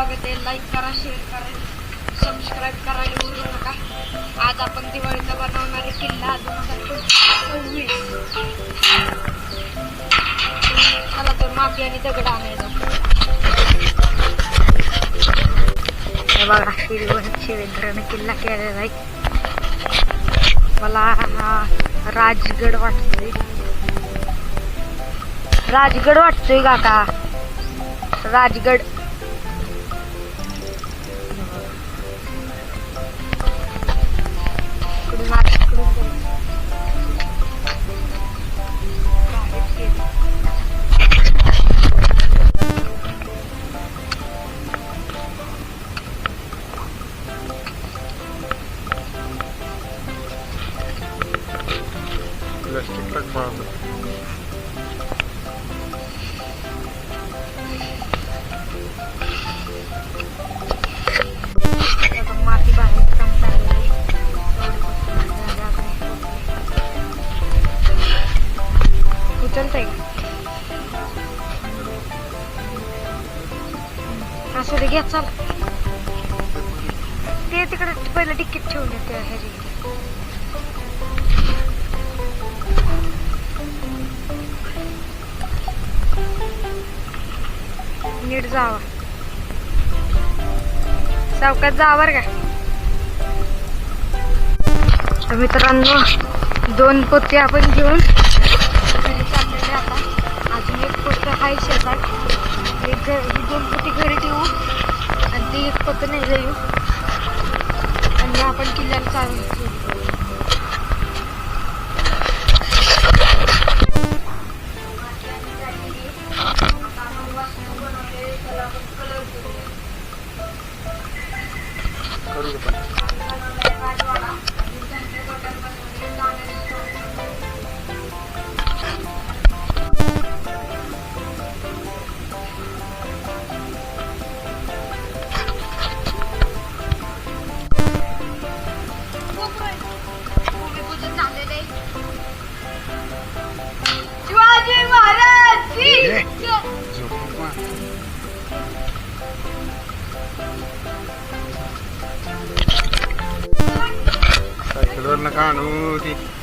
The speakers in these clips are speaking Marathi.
ब्लॉग ते लाईक करा शेअर करा सबस्क्राईब करायला विसरू नका. आज आपण दिवाळीचा बनवणार आहे किल्ला दोन हजार सव्वीस चला तर माफी आणि दगड आणायला. बघा शिवण शिवेंद्रने किल्ला केलेला आहे. मला हा राजगड वाटतोय. राजगड वाटतोय काका. राजगड. जावा. चौकात जा बर का. तर मित्रांनो दोन पोते आपण घेऊन घरी चाललेले आता. अजून एक पोत आहे शेतात. एक ही दोन पोती घरी ठेवू. आणि ती एक पोतं नाही जाऊ आणि आपण किल्ल्याला चालू Canuti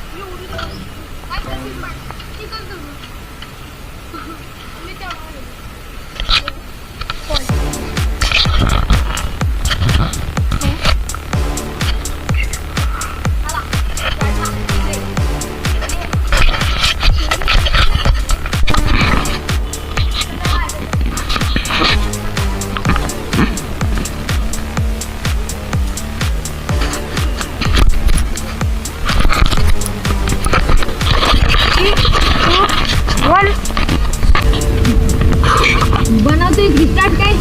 बनवतोय स्टार्ट काय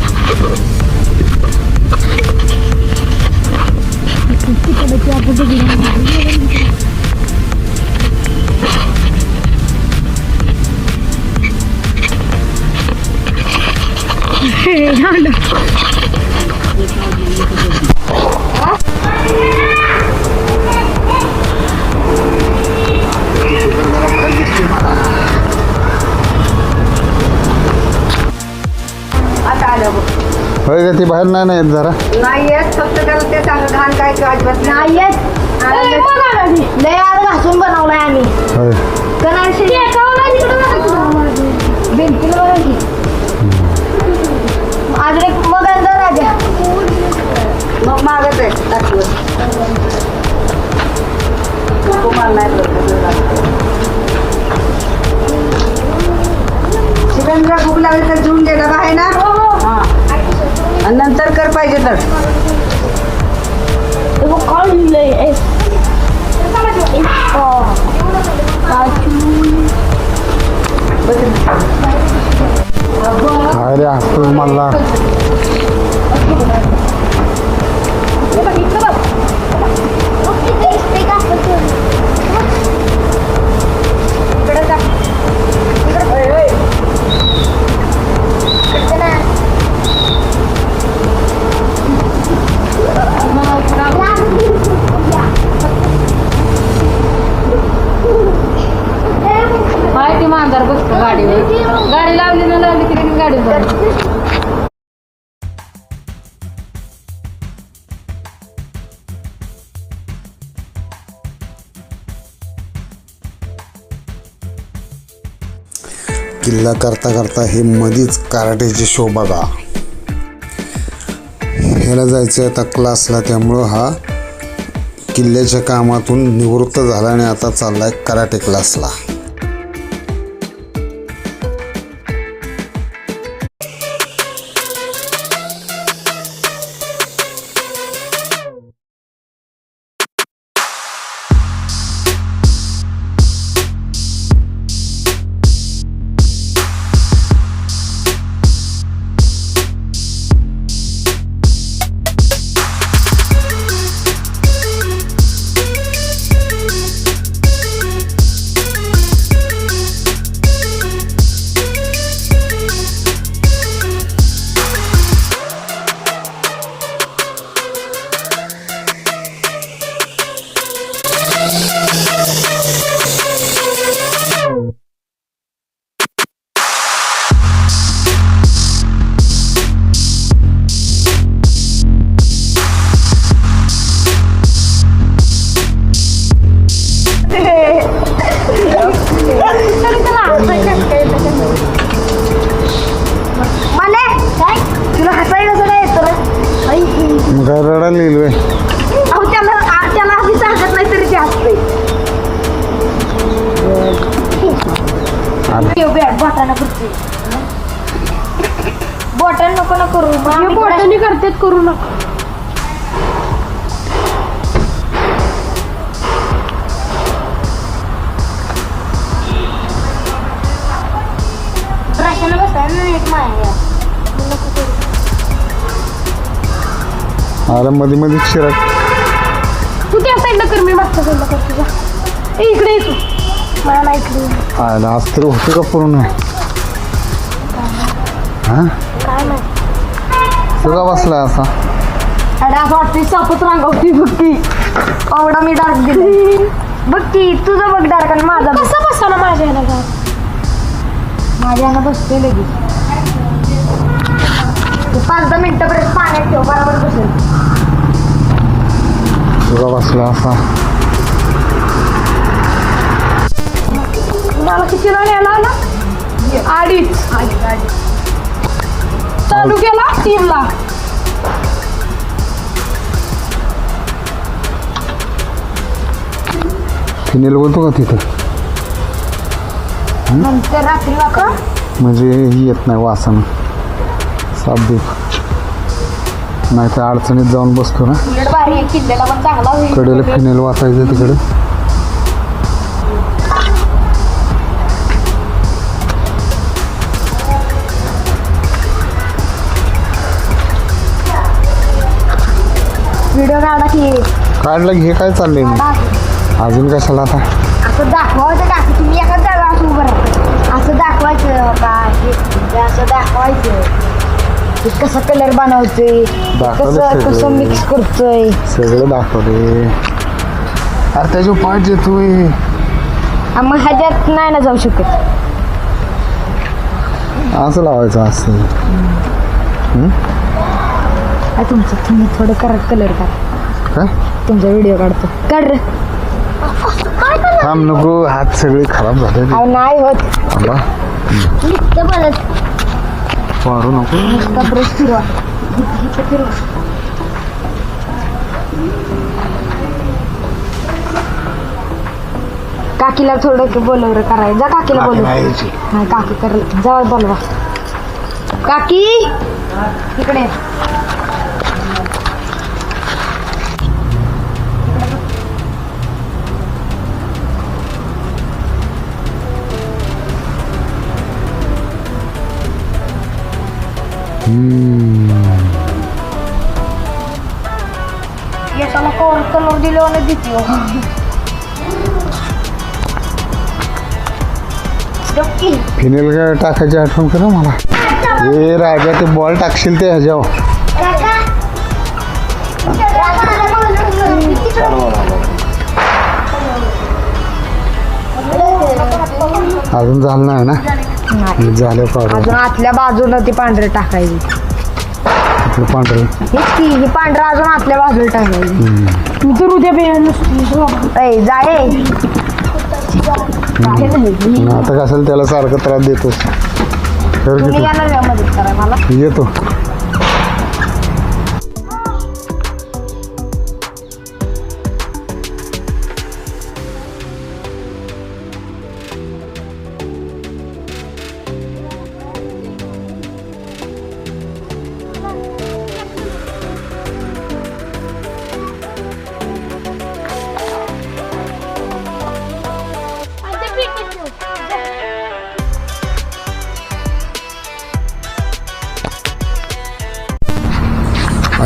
आता का ती बाहेर नाही ना येत जरा. नाही येत फक्त त्याला ते सांग घाण काय अजिबात नाही. येत. लय कर पाहिजे तर अरे असतो मला इकडे गाडीवर. गाडी लावली ना लावली की गाडी किल्ला करता करता हे मधीच कराटेचे शो बघा. ह्याला जायचं आहे आता क्लासला त्यामुळं हा किल्ल्याच्या कामातून निवृत्त झाला आणि आता चालला कराटे क्लासला बोटानं करते बोटानं नको ना करू. बोटाने करते करू नका. ब्रशानं बसायला ना माया. अरे मध्ये मध्ये शिरक तू त्या साईडला कर मी मागच्या साईडला कर तुझा ए इकडे ये तू. मला नाही. आयला आज तर होतं का पूर्ण? हा? काय नाही तुझा बसला असा. अरे असं वाटते सापच रांगवती की. आवडा मी डार्क दिली बघ की तुझं बघ डार्क आणि माझा कसं बसला माझ्या ह्याला का माझ्या ह्याला बसते लगेच. तू पाच दहा मिनिटं पर्यंत पाण्यात ठेव बरोबर बसेल. तुझा बसला असा. मला किती वेळ यायला आला अडीच चालू केला तीनला फिनेल बोलतो का तिथं? नंतर रात्री वाका म्हणजे ही येत नाही वासन. साप देख नाही तर अडचणीत जाऊन बसतो ना. उलट भारी आहे किल्ल्याला पण चांगला होईल. कडेला फिनेल वाचायचं तिकडे. काढलं हे काय चाललंय मग? अजून कशाला आता? असं दाखवायचं का? तुम्ही एखाद जागा असं उभं राहता. असं दाखवायचं का? असं दाखवायचं. कसं कलर बनवतोय? कसं. कसं मिक्स करतोय? सगळं दाखवले अरे त्याच्या पाठ येतोय मग ह्याच्यात नाही ना जाऊ शकत. असं लावायचं असं. तुमचं तुम्ही थोडं करा कलर करा. काय? तुमचा व्हिडिओ काढतो. काढ रे. थांब नको हात सगळे खराब झाले अहो नाही होत. थांबा. मारू नको नुसतं ब्रश फिरवा इथं फिरवा. काकीला थोडं बोलव रे करायचं जा काकीला बोलव. नाही यायची. हा काकी कर जाऊ बोलवा. काकी! इकडे याच्याला कोण कलर दिलो आणि देते हो. डबकी. फिनेल काय टाकायची आठवण करा मला ए राजा ते बॉल टाकशील ते ह्याच्यावर अजून झालं नाही ना नाही. झालं पावडर अजून आतल्या बाजूला ती पांढरे टाकायची. आपलं पांढरं? हेच की ही पांढरा अजून आतल्या बाजूला टाकायची. मी तर उद्या जाय काय नाही आणि आता कसं त्याला सारखं त्रास देतोस? तर तुम्ही की येणार का मदत करा मला. तू येतो.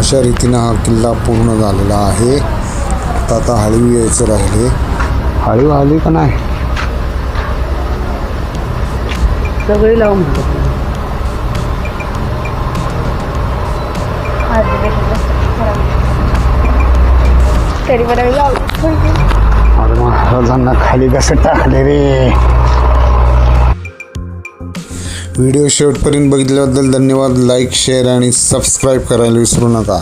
अशा रीतीनं हा किल्ला पूर्ण झालेला आहे. आता आता हळीव यायचं राहिले. हळीव आली का नाही? सगळी लावून अरे महाराजांना खाली कसं टाकले रे? व्हिडिओ शेवटपर्यंत बघितल्याबद्दल धन्यवाद. लाईक शेअर आणि सबस्क्राईब करायला विसरू नका.